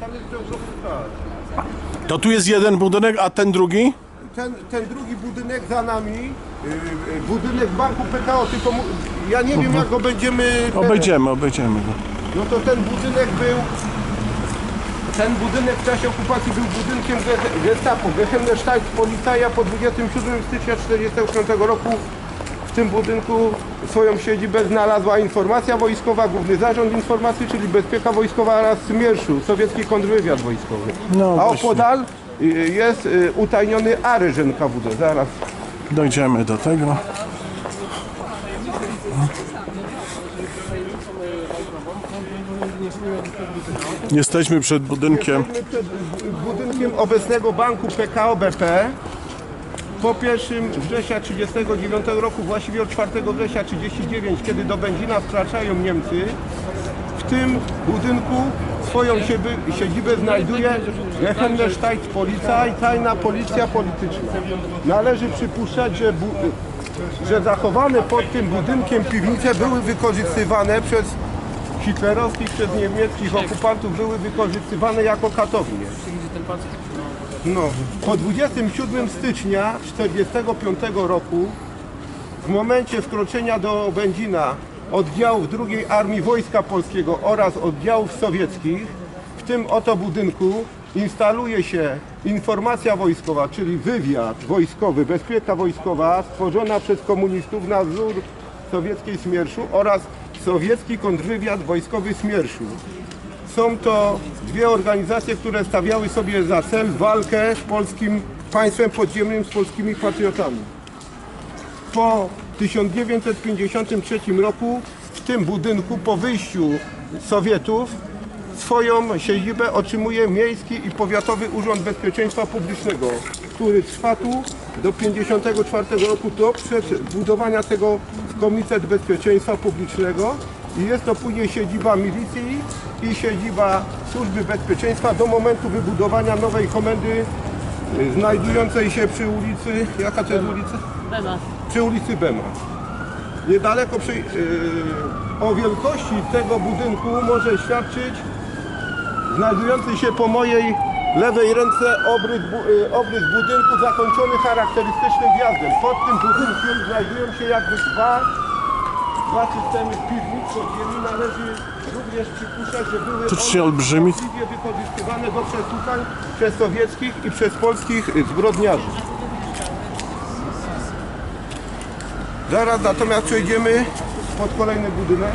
tam jest. To tu jest jeden budynek, a ten drugi? Ten, ten drugi budynek za nami, yy, budynek Banku PKO, tylko mu, ja nie wiem jak go będziemy... Obejdziemy, obejdziemy go. No to ten budynek był... Ten budynek w czasie okupacji był budynkiem Ge- Gestapo. Geheimnistat Policja po 27 stycznia 1945 roku w tym budynku swoją siedzibę znalazła informacja wojskowa, Główny Zarząd Informacji, czyli Bezpieka Wojskowa oraz Smierszu, sowiecki kontrwywiad wojskowy. No A właśnie. opodal y, jest y, utajniony aryż NKWD. Zaraz. Dojdziemy do tego. Jesteśmy przed budynkiem. Jesteśmy przed budynkiem obecnego banku PKO BP. Po 1 września 1939 roku, właściwie od 4 września 1939, kiedy do Będzina wkraczają Niemcy, w tym budynku swoją siedzibę znajduje Geheimnistat Policja i tajna policja polityczna. Należy przypuszczać, że, że zachowane pod tym budynkiem piwnice były wykorzystywane przez hitlerowskich, przez niemieckich okupantów, były wykorzystywane jako katownie. No, po 27 stycznia 1945 roku, w momencie wkroczenia do Będzina oddziałów II Armii Wojska Polskiego oraz oddziałów sowieckich, w tym oto budynku instaluje się informacja wojskowa, czyli wywiad wojskowy, bezpieka wojskowa stworzona przez komunistów na wzór sowieckiej Smierszu oraz sowiecki kontrwywiad wojskowy Smierszu. Są to dwie organizacje, które stawiały sobie za cel walkę z polskim państwem podziemnym, z polskimi patriotami. Po 1953 roku w tym budynku, po wyjściu Sowietów, swoją siedzibę otrzymuje Miejski i Powiatowy Urząd Bezpieczeństwa Publicznego, który trwa tu do 1954 roku, do przebudowania tego w Komitet Bezpieczeństwa Publicznego i jest to później siedziba milicji i siedziba Służby Bezpieczeństwa do momentu wybudowania nowej komendy y, znajdującej się przy ulicy, jaka to jest ulica? Bema. przy ulicy Bema. Niedaleko przy, yy, o wielkości tego budynku może świadczyć znajdujący się po mojej lewej ręce obrys, bu, yy, obrys budynku zakończony charakterystycznym wjazdem. Pod tym budynkiem znajdują się jakby dwa, dwa systemy piwnic podziemi. Należy również przypuszczać, że były one wykorzystywane do przesłuchań przez sowieckich i przez polskich y, zbrodniarzy. Zaraz natomiast przejdziemy pod kolejny budynek.